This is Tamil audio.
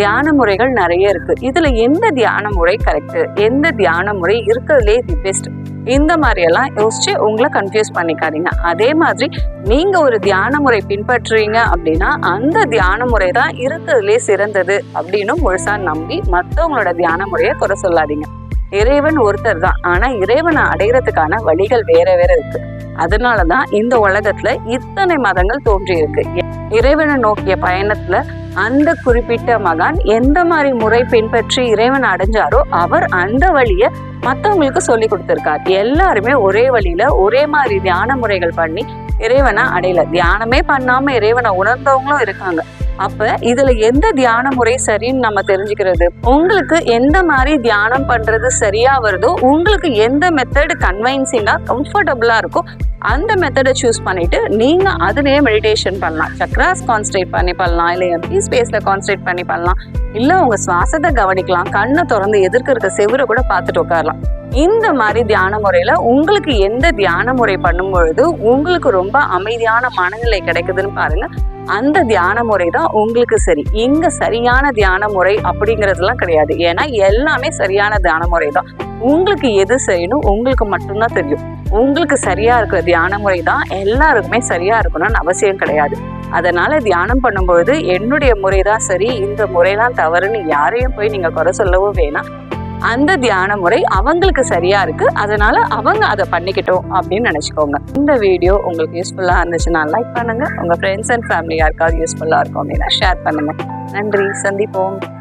தியான முறைகள் நிறைய இருக்கு. இதுல எந்த தியான முறை கரெக்ட் எந்த தியான முறை இருக்கிறதுலே தி பெஸ்ட் இந்த மாதிரியெல்லாம் யோசிச்சு உங்களை கன்ஃபியூஸ் பண்ணிக்காதீங்க. அதே மாதிரி நீங்க ஒரு தியான முறை பின்பற்றுறீங்க அப்படின்னா அந்த தியான முறை தான் இருக்கிறதுலே சிறந்தது அப்படின்னு முழுசா நம்பி மற்றவங்களோட தியான முறையை குறை சொல்லாதீங்க. இறைவன் ஒருத்தர் தான். ஆனா இறைவனை அடையறதுக்கான வழிகள் வேற வேற இருக்கு. அதனாலதான் இந்த உலகத்துல இத்தனை மதங்கள் தோன்றியிருக்கு. இறைவனை நோக்கிய பயணத்துல அந்த குறிப்பிட்ட மகான் எந்த மாதிரி முறை பின்பற்றி இறைவன் அடைஞ்சாரோ அவர் அந்த வழிய மத்தவங்களுக்கு சொல்லி கொடுத்துருக்கார். எல்லாருமே ஒரே வழியில ஒரே மாதிரி தியான முறைகள் பண்ணி இறைவனை அடையல. தியானமே பண்ணாம இறைவனை உணர்ந்தவங்களும் இருக்காங்க. அப்ப இதுல எந்த தியான முறை சரின்னு நம்ம தெரிஞ்சுக்கிறது? உங்களுக்கு எந்த மாதிரி தியானம் பண்றது சரியா வருதோ உங்களுக்கு எந்த மெத்தட் கன்வைன்சிங்கா கம்ஃபர்டபுளா இருக்கோ அந்த மெத்தடை சூஸ் பண்ணிட்டு நீங்க அதுலயே மெடிடேஷன் பண்ணலாம். சக்ராஸ் கான்சன்ட்ரேட் பண்ணி பண்ணலாம் இல்ல எம்பி ஸ்பேஸ்ல கான்சன்ட்ரேட் பண்ணி பண்ணலாம் இல்ல உங்க சுவாசத்தை கவனிக்கலாம் கண்ணை திறந்து எதிர்க்க இருக்க செவரை கூட பார்த்துட்டு உட்காரலாம். இந்த மாதிரி தியான முறையில உங்களுக்கு எந்த தியான முறை பண்ணும் பொழுது உங்களுக்கு ரொம்ப அமைதியான மனநிலை கிடைக்குதுன்னு பாருங்க. அந்த தியான முறை தான் உங்களுக்கு சரி. இங்க சரியான தியான முறை அப்படிங்கறதுலாம் கிடையாது. ஏன்னா எல்லாமே சரியான தியான முறை தான். உங்களுக்கு எது செய்யணும் உங்களுக்கு மட்டும்தான் தெரியும். உங்களுக்கு சரியா இருக்கிற தியான முறை தான் எல்லாருக்குமே சரியா இருக்கணும்னு அவசியம் கிடையாது. அதனால தியானம் பண்ணும்பொழுது என்னுடைய முறை தான் சரி இந்த முறை தான் தவறுன்னு யாரையும் போய் நீங்க குறை சொல்லவும் வேணாம். அந்த தியான முறை அவங்களுக்கு சரியா இருக்கு. அதனால அவங்க அதை பண்ணிக்கிட்டோம் அப்படின்னு நினைச்சுக்கோங்க. இந்த வீடியோ உங்களுக்கு யூஸ்ஃபுல்லா இருந்துச்சுன்னா லைக் பண்ணுங்க. உங்க ஃப்ரெண்ட்ஸ் அண்ட் ஃபேமிலி யாருக்காவது யூஸ்ஃபுல்லா இருக்கும் அப்படின்னா ஷேர் பண்ணுங்க. நன்றி. சந்திப்போம்.